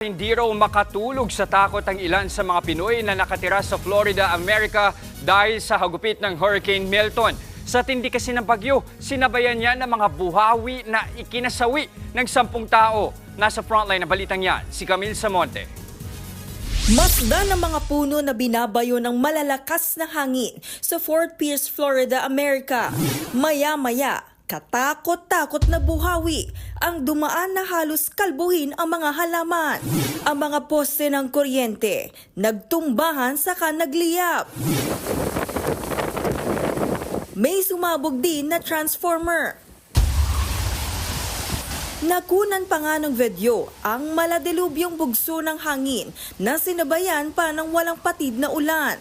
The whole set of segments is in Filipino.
Hindi raw makatulog sa takot ang ilan sa mga Pinoy na nakatira sa Florida, America dahil sa hagupit ng Hurricane Milton. Sa tindi kasi ng bagyo, sinabayan niya ng mga buhawi na ikinasawi ng sampung tao. Nasa frontline ng balitang yan, si Camille Samonte. Masdan ng mga puno na binabayo ng malalakas na hangin sa Fort Pierce, Florida, America. Maya-maya, katakot-takot na buhawi ang dumaan na halos kalbuhin ang mga halaman. Ang mga poste ng kuryente nagtumbahan saka nagliyap. May sumabog din na transformer. Nakunan pa nga ng video ang maladilubyong bugso ng hangin na sinabayan pa ng walang patid na ulan.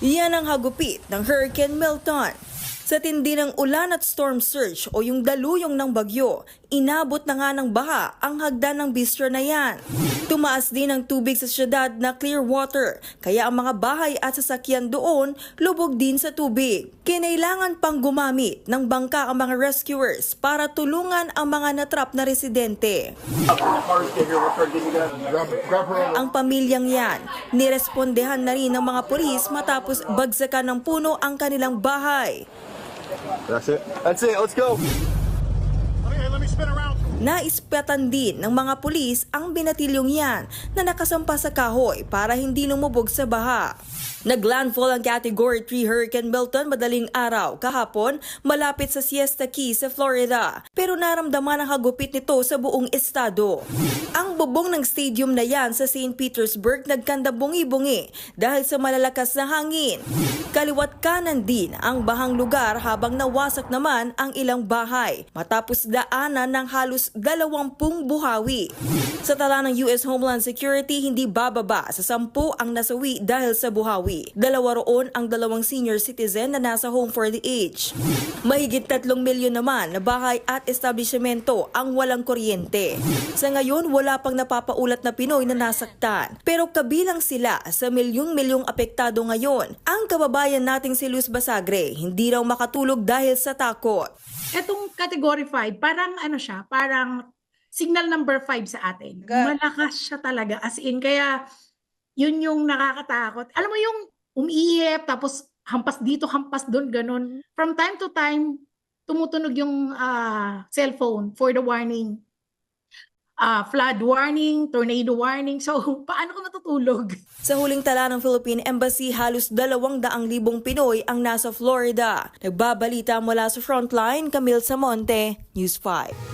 Yan ang hagupit ng Hurricane Milton. Sa tindi ng ulan at storm surge o yung daluyong ng bagyo, inabot na nga ng baha ang hagdan ng bistro na yan. Tumaas din ang tubig sa syudad na clear water, kaya ang mga bahay at sasakyan doon lubog din sa tubig. Kinailangan pang gumamit ng bangka ang mga rescuers para tulungan ang mga natrap na residente. Ang pamilyang yan, nirespondehan na rin ng mga pulis matapos bagsakan ng puno ang kanilang bahay. That's it. That's it. Let's go. Okay, let me spin around. Naispatan din ng mga pulis ang binatilyong yan na nakasampa sa kahoy para hindi lumubog sa baha. Naglandfall ang Category 3 Hurricane Milton madaling araw kahapon malapit sa Siesta Key sa Florida. Pero naramdaman ang hagupit nito sa buong estado. Ang bubong ng stadium na yan sa St. Petersburg nagkanda bungi-bungi dahil sa malalakas na hangin. Kaliwat kanan din ang bahang lugar habang nawasak naman ang ilang bahay matapos daanan ng halos dalawampung buhawi. Sa tala ng US Homeland Security, hindi bababa sa sampu ang nasawi dahil sa buhawi. Dalawa roon ang dalawang senior citizen na nasa home for the age. Mahigit tatlong milyon naman na bahay at establishmento ang walang kuryente. Sa ngayon, wala pang napapaulat na Pinoy na nasaktan. Pero kabilang sila sa milyong-milyong apektado ngayon. Ang kababayan nating si Luz Basagre, hindi raw makatulog dahil sa takot. Etong category 5, parang ano siya, parang signal number 5 sa atin. Ga- Malakas siya talaga. As in, kaya yun yung nakakatakot. Alam mo yung umiihip, tapos hampas dito, hampas doon, ganun. From time to time, tumutunog yung ah, cellphone for the warning. Ah, flood warning, tornado warning. So, paano ka matutulog? Sa huling tala ng Philippine Embassy, halos dalawang daang libong Pinoy ang nasa Florida. Nagbabalita mula sa Frontline, Camille Samonte, News 5.